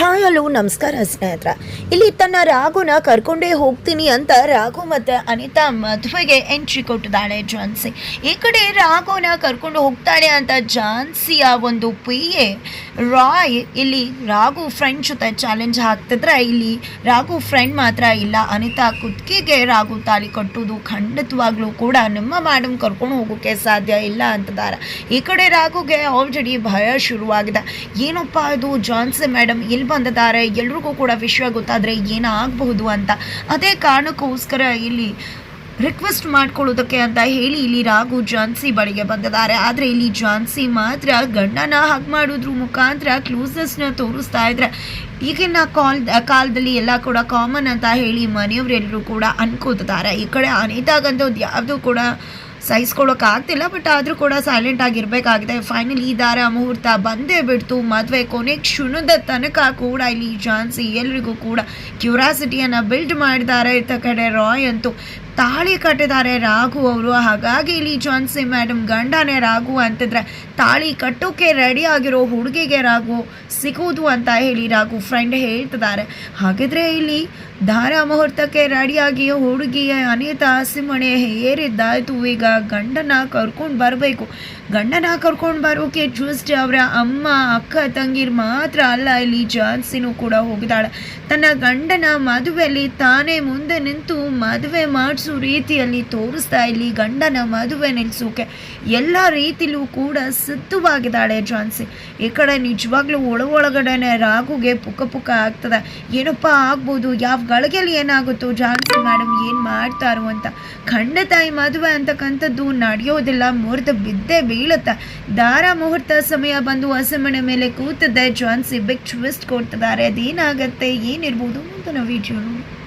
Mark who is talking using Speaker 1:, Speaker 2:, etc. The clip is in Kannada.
Speaker 1: ಹಾಯ್, ಹಲೋ, ನಮಸ್ಕಾರ ಸ್ನೇಹಿತರ. ಇಲ್ಲಿ ತನ್ನ ರಾಘುನ ಕರ್ಕೊಂಡೇ ಹೋಗ್ತೀನಿ ಅಂತ ರಾಘು ಮತ್ತು ಅನಿತಾ ಮದುವೆಗೆ ಎಂಟ್ರಿ ಕೊಟ್ಟಿದ್ದಾಳೆ ಜಾನ್ಸಿ. ಈ ಕಡೆ ರಾಘುನ ಕರ್ಕೊಂಡು ಹೋಗ್ತಾಳೆ ಅಂತ ಜಾನ್ಸಿಯ ಒಂದು ಪಿ ಎ ರಾಯ್. ಇಲ್ಲಿ ರಾಘು ಫ್ರೆಂಡ್ ಜೊತೆ ಚಾಲೆಂಜ್ ಹಾಕ್ತಿದ್ರೆ ಇಲ್ಲಿ ರಾಘು ಫ್ರೆಂಡ್ ಮಾತ್ರ ಇಲ್ಲ. ಅನಿತಾ ಕುತ್ತಿಗೆಗೆ ರಾಘು ತಾಲಿ ಕಟ್ಟೋದು ಖಂಡಿತವಾಗ್ಲೂ ಕೂಡ ನಿಮ್ಮ ಮೇಡಮ್ ಕರ್ಕೊಂಡು ಹೋಗೋಕ್ಕೆ ಸಾಧ್ಯ ಇಲ್ಲ ಅಂತಿದ್ದಾರೆ. ಈ ಕಡೆ ರಾಘುಗೆ ಆಲ್ರೆಡಿ ಭಯ ಶುರುವಾಗಿದೆ. ಏನಪ್ಪ ಇದು ಜಾನ್ಸಿ ಮೇಡಮ್ ಎಲ್ಲಿ ಬಂದಿದ್ದಾರೆ. ಎಲ್ರಿಗೂ ಕೂಡ ವಿಷಯ ಗೊತ್ತಾದರೆ ಏನಾಗಬಹುದು ಅಂತ. ಅದೇ ಕಾರಣಕ್ಕೋಸ್ಕರ ಇಲ್ಲಿ ರಿಕ್ವೆಸ್ಟ್ ಮಾಡ್ಕೊಳ್ಳೋದಕ್ಕೆ ಅಂತ ಹೇಳಿ ಇಲ್ಲಿ ರಾಘು ಜಾನ್ಸಿ ಬಳಿಗೆ ಬಂದಿದ್ದಾರೆ. ಆದರೆ ಇಲ್ಲಿ ಜಾನ್ಸಿ ಮಾತ್ರ ಗಂಡನ ಹಗ್ ಮಾಡೋದ್ರ ಮುಖಾಂತರ ಕ್ಲೋಸಸ್ನ ತೋರಿಸ್ತಾ ಇದ್ರೆ ಈಗಿನ ಕಾಲ್, ಕಾಲದಲ್ಲಿ ಎಲ್ಲ ಕೂಡ ಕಾಮನ್ ಅಂತ ಹೇಳಿ ಮನೆಯವರೆಲ್ಲರೂ ಕೂಡ ಅನ್ಕೋತಿದ್ದಾರೆ. ಈ ಕಡೆ ಅನಿತಾಗಂತೂ ಯಾವುದು ಕೂಡ ಸಹಿಸ್ಕೊಳ್ಳೋಕೆ ಆಗ್ತಿಲ್ಲ ಬಟ್ ಆದರೂ ಕೂಡ ಸೈಲೆಂಟ್ ಆಗಿರಬೇಕಾಗಿದೆ. ಫೈನಲಿ ಈ ದಾರ ಮುಹೂರ್ತ ಬಂದೇ ಬಿಡ್ತು. ಮದುವೆ ಕೊನೆ ಕ್ಷಣದ ತನಕ ಕೂಡ ಇಲ್ಲಿ ಜಾನ್ಸಿ ಎಲ್ರಿಗೂ ಕೂಡ ಕ್ಯೂರಾಸಿಟಿಯನ್ನು ಬಿಲ್ಡ್ ಮಾಡಿದ್ದಾರೆ ಇತ್ತ ಕಡೆ ರಾಯ್ ಅಂತೂ. ತಾಳಿ ಕಟ್ಟಿದ್ದಾರೆ ರಾಘು ಅವರು. ಹಾಗಾಗಿ ಇಲ್ಲಿ ಜಾನ್ಸಿ ಮೇಡಮ್ ಗಂಡನೇ ರಾಘು ಅಂತಿದ್ರೆ ತಾಳಿ ಕಟ್ಟೋಕೆ ರೆಡಿ ಆಗಿರೋ ಹುಡುಗಿಗೆ ರಾಘು ಸಿಗೋದು ಅಂತ ಹೇಳಿ ರಾಘು ಫ್ರೆಂಡ್ ಹೇಳ್ತಿದ್ದಾರೆ. ಹಾಗಿದ್ರೆ ಇಲ್ಲಿ ದಾರ ಮುಹೂರ್ತಕ್ಕೆ ರೆಡಿಯಾಗಿ ಹುಡುಗಿಯ ಅನಿತಾ ಸಿಮಣೆ ಏರಿದ್ದಾಯಿತು ಈಗ ಗಂಡನ ಕರ್ಕೊಂಡು ಬರಬೇಕು. ಗಂಡನ ಕರ್ಕೊಂಡು ಬರೋಕೆ ಜಸ್ಟ್ ಅವರ ಅಮ್ಮ, ಅಕ್ಕ, ತಂಗಿರ್ ಮಾತ್ರ ಅಲ್ಲ, ಇಲ್ಲಿ ಜಾನ್ಸಿನೂ ಕೂಡ ಹೋಗಿದ್ದಾಳೆ. ತನ್ನ ಗಂಡನ ಮದುವೆಯಲ್ಲಿ ತಾನೇ ಮುಂದೆ ನಿಂತು ಮದುವೆ ಮಾಡಿಸೋ ರೀತಿಯಲ್ಲಿ ತೋರಿಸ್ತಾ ಇಲ್ಲಿ ಗಂಡನ ಮದುವೆ ನಿಲ್ಲಿಸೋಕೆ ಎಲ್ಲ ರೀತಿಲೂ ಕೂಡ ಸಿದ್ಧವಾಗಿದ್ದಾಳೆ ಜಾನ್ಸಿ. ಈ ಕಡೆ ನಿಜವಾಗ್ಲೂ ಒಳ ಒಳಗಡೆನೆ ರಾಗುಗೆ ಪುಕ್ಕ ಪುಕ್ಕ ಆಗ್ತದೆ. ಏನಪ್ಪ ಆಗ್ಬೋದು? ಯಾವ ಗಳಿಗೆಯಲ್ಲಿ ಏನಾಗುತ್ತೋ ಜಾನ್ಸಿ ಮೇಡಮ್ ಏನು ಮಾಡ್ತಾರೋ ಅಂತ ಖಂಡ ತಾಯಿ ಮದುವೆ ಅಂತಕ್ಕಂಥದ್ದು ನಡೆಯೋದಿಲ್ಲ. ಮುರಿದು ಬಿದ್ದೇ ಬೀಳುತ್ತೆ. ದಾರ ಮುಹೂರ್ತ ಸಮಯ ಬಂದು ಹಸೆಮಣೆ ಮೇಲೆ ಕೂತಿದ್ದೆ. ಜಾನ್ಸಿ ಬಿಗ್ ಟ್ವಿಸ್ಟ್ ಕೊಡ್ತಿದ್ದಾರೆ. ಅದೇನಾಗತ್ತೆ? ಏನಿರ್ಬೋದು ಮುಂದಿನ ವಿಡಿಯೋ ನೋಡಿ